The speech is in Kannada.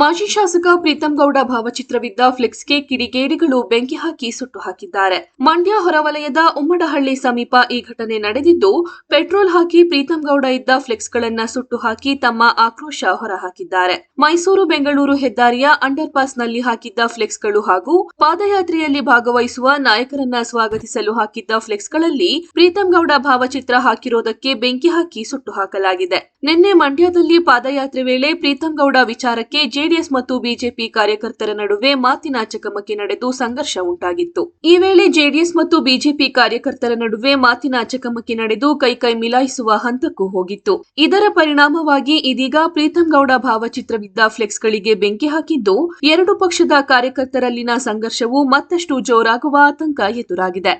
ಮಾಜಿ ಶಾಸಕ ಪ್ರೀತಂ ಗೌಡ ಭಾವಚಿತ್ರವಿದ್ದ ಫ್ಲೆಕ್ಸ್ಗೆ ಕಿಡಿಗೇಡಿಗಳು ಬೆಂಕಿ ಹಾಕಿ ಸುಟ್ಟು ಹಾಕಿದ್ದಾರೆ. ಮಂಡ್ಯ ಹೊರವಲಯದ ಉಮ್ಮಡಹಳ್ಳಿ ಸಮೀಪ ಈ ಘಟನೆ ನಡೆದಿದ್ದು, ಪೆಟ್ರೋಲ್ ಹಾಕಿ ಪ್ರೀತಂ ಗೌಡ ಇದ್ದ ಫ್ಲೆಕ್ಸ್ಗಳನ್ನ ಸುಟ್ಟು ಹಾಕಿ ತಮ್ಮ ಆಕ್ರೋಶ ಹೊರಹಾಕಿದ್ದಾರೆ. ಮೈಸೂರು ಬೆಂಗಳೂರು ಹೆದ್ದಾರಿಯ ಅಂಡರ್ ಪಾಸ್ನಲ್ಲಿ ಹಾಕಿದ್ದ ಫ್ಲೆಕ್ಸ್ಗಳು ಹಾಗೂ ಪಾದಯಾತ್ರೆಯಲ್ಲಿ ಭಾಗವಹಿಸುವ ನಾಯಕರನ್ನ ಸ್ವಾಗತಿಸಲು ಹಾಕಿದ್ದ ಫ್ಲೆಕ್ಸ್ಗಳಲ್ಲಿ ಪ್ರೀತಂ ಗೌಡ ಭಾವಚಿತ್ರ ಹಾಕಿರೋದಕ್ಕೆ ಬೆಂಕಿ ಹಾಕಿ ಸುಟ್ಟು ಹಾಕಲಾಗಿದೆ. ನಿನ್ನೆ ಮಂಡ್ಯದಲ್ಲಿ ಪಾದಯಾತ್ರೆ ವೇಳೆ ಪ್ರೀತಂ ಗೌಡ ವಿಚಾರಕ್ಕೆ ಜೆಡಿಎಸ್ ಮತ್ತು ಬಿಜೆಪಿ ಕಾರ್ಯಕರ್ತರ ನಡುವೆ ಮಾತಿನ ಚಕಮಕಿ ನಡೆದು ಸಂಘರ್ಷ ಉಂಟಾಗಿತ್ತು. ಈ ವೇಳೆ ಜೆಡಿಎಸ್ ಮತ್ತು ಬಿಜೆಪಿ ಕಾರ್ಯಕರ್ತರ ನಡುವೆ ಮಾತಿನ ಚಕಮಕಿ ನಡೆದು ಕೈಕೈ ಮಿಲಾಯಿಸುವ ಹಂತಕ್ಕೂ ಹೋಗಿತ್ತು. ಇದರ ಪರಿಣಾಮವಾಗಿ ಇದೀಗ ಪ್ರೀತಂ ಗೌಡ ಭಾವಚಿತ್ರವಿದ್ದ ಫ್ಲೆಕ್ಸ್ಗಳಿಗೆ ಬೆಂಕಿ ಹಾಕಿದ್ದು, ಎರಡು ಪಕ್ಷದ ಕಾರ್ಯಕರ್ತರಲ್ಲಿನ ಸಂಘರ್ಷವು ಮತ್ತಷ್ಟು ಜೋರಾಗುವ ಆತಂಕ ಎದುರಾಗಿದೆ.